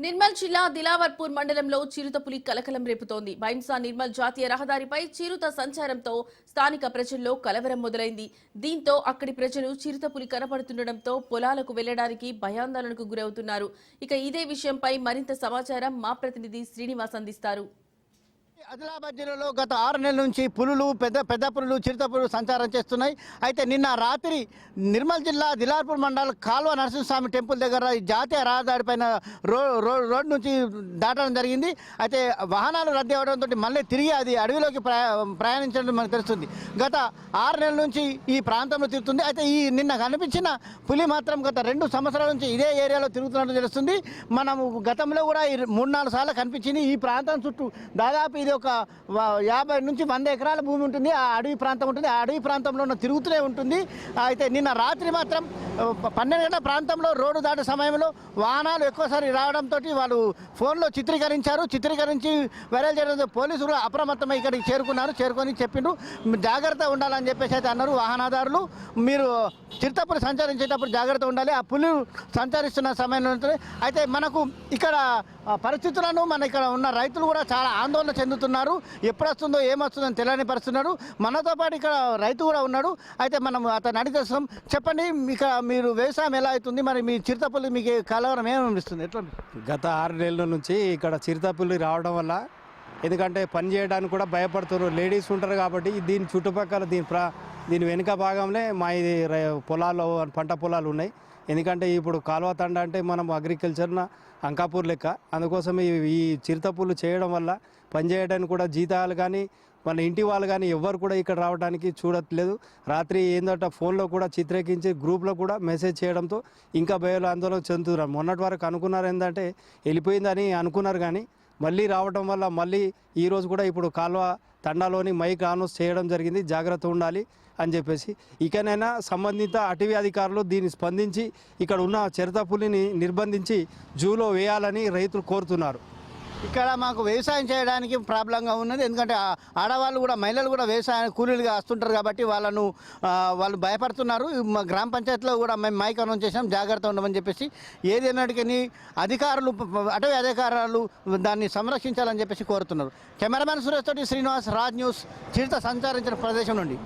నిర్మల్ జిల్లా దిలావర్పూర్ మండలంలో చిరుతపులి కలకలం రేపుతోంది. బైంసా నిర్మల్ జాతీయ రహదారిపై చిరుత సంచారంతో స్థానిక ప్రజల్లో కలవరం మొదలైంది. దీంతో అక్కడి ప్రజలు చిరుతపులి కనపడుతుండటంతో పొలాలకు వెళ్ళడానికి భయాందోళనకు గురవుతున్నారు. ఇక ఇదే విషయంపై మరింత సమాచారం మా ప్రతినిధి శ్రీనివాస్ అందిస్తారు. ఆదిలాబాద్ జిల్లాలో గత ఆరు నెలల నుంచి పులులు పెద్ద పెద్ద పులులు చిరుత పులులు సంచారం చేస్తున్నాయి. అయితే నిన్న రాత్రి నిర్మల్ జిల్లా దిలార్పూర్ మండలం కాల్వ నరసింహస్వామి టెంపుల్ దగ్గర ఈ జాతీయ రహదారి పైన రో రోడ్ నుంచి దాటడం జరిగింది. అయితే వాహనాలు రద్దీ అవడంతో మళ్ళీ తిరిగి అది అడవిలోకి ప్రయా ప్రయాణించడం మనకు తెలుస్తుంది. గత ఆరు నెలల నుంచి ఈ ప్రాంతంలో తిరుగుతుంది. అయితే ఈ నిన్న కనిపించిన పులి మాత్రం గత రెండు సంవత్సరాల నుంచి ఇదే ఏరియాలో తిరుగుతున్నట్టు తెలుస్తుంది. మనము గతంలో కూడా ఈ మూడు నాలుగు సార్లు కనిపించింది. ఈ ప్రాంతం చుట్టూ దాదాపు ఇది ఒక యాభై నుంచి వంద ఎకరాల భూమి ఉంటుంది. ఆ అడవి ప్రాంతం ఉంటుంది. ఆ అడవి ప్రాంతంలో ఉన్న తిరుగుతూనే ఉంటుంది. అయితే నిన్న రాత్రి మాత్రం పన్నెండు గంటల ప్రాంతంలో రోడ్డు దాటే సమయంలో వాహనాలు ఎక్కువసారి రావడంతో వాళ్ళు ఫోన్లో చిత్రీకరించారు. చిత్రీకరించి వైరల్ చేయడంతో పోలీసులు అప్రమత్తమై ఇక్కడికి చేరుకున్నారు. చేరుకొని చెప్పిండు జాగ్రత్త ఉండాలని చెప్పేసి అయితే అన్నారు వాహనదారులు. మీరు చిరుతపురి సంచరించేటప్పుడు జాగ్రత్త ఉండాలి. ఆ పులి సంచరిస్తున్న సమయంలో అయితే మనకు ఇక్కడ పరిస్థితులను మన ఇక్కడ ఉన్న రైతులు కూడా చాలా ఆందోళన చెందుతున్నారు. ఎప్పుడు వస్తుందో ఏమొస్తుందో అని తెలియని పరుస్తున్నారు. మనతో పాటు ఇక్కడ రైతు కూడా ఉన్నాడు. అయితే మనం అతను అడిగేస్తాం చెప్పండి ఇక మీరు వ్యవసాయం ఎలా అవుతుంది? మరి మీ చిరుతపులి మీకు కలవరం ఏమనిపిస్తుంది? ఎట్లా గత ఆరు నెలల నుంచి ఇక్కడ చిరుతపుల్లి రావడం వల్ల ఎందుకంటే పని చేయడానికి కూడా భయపడుతున్నారు. లేడీస్ ఉంటారు కాబట్టి దీని చుట్టుపక్కల దీని ప్రా దీని వెనుక భాగంలో మా ఇది పొలాల్లో పొలాలు పంట పొలాలు ఉన్నాయి. ఎందుకంటే ఇప్పుడు కాలువ తండ అంటే మనం అగ్రికల్చర్న అంకాపూర్ లెక్క. అందుకోసం ఈ చిరుతపులు చేయడం వల్ల పని చేయడానికి కూడా జీతాలు కానీ మన ఇంటి వాళ్ళు కానీ ఎవ్వరు కూడా ఇక్కడ రావడానికి చూడట్లేదు. రాత్రి ఏందంటే ఫోన్లో కూడా చిత్రీకరించి గ్రూప్లో కూడా మెసేజ్ చేయడంతో ఇంకా భయాలు ఆందోళన చెందుతున్నారు. మొన్నటి వరకు అనుకున్నారు ఏంటంటే వెళ్ళిపోయిందని అనుకున్నారు కానీ మళ్ళీ రావడం వల్ల మళ్ళీ ఈరోజు కూడా ఇప్పుడు కాల్వ తండాలోని మైక్ ఆనౌన్స్ చేయడం జరిగింది. జాగ్రత్త ఉండాలి అని చెప్పేసి. ఇకనైనా సంబంధిత అటవీ అధికారులు దీన్ని స్పందించి ఇక్కడ ఉన్న చిరుతపులిని నిర్బంధించి జూలో వేయాలని రైతులు కోరుతున్నారు. ఇక్కడ మాకు వ్యవసాయం చేయడానికి ప్రాబ్లంగా ఉన్నది. ఎందుకంటే ఆడవాళ్ళు కూడా మహిళలు కూడా వ్యవసాయ కూలీలుగా వస్తుంటారు కాబట్టి వాళ్ళను వాళ్ళు భయపడుతున్నారు. మా గ్రామ పంచాయతీలో కూడా మేము మైక్ అనౌన్స్ చేసాం జాగ్రత్త ఉండమని చెప్పేసి ఏదైనాటికని అధికారులు అటవీ అధికారులు దాన్ని సంరక్షించాలని చెప్పేసి కోరుతున్నారు. కెమెరామెన్ సురేష్ తోటి శ్రీనివాస్ రాజ్ న్యూస్ చిరుత సంచరించిన ప్రదేశం నుండి.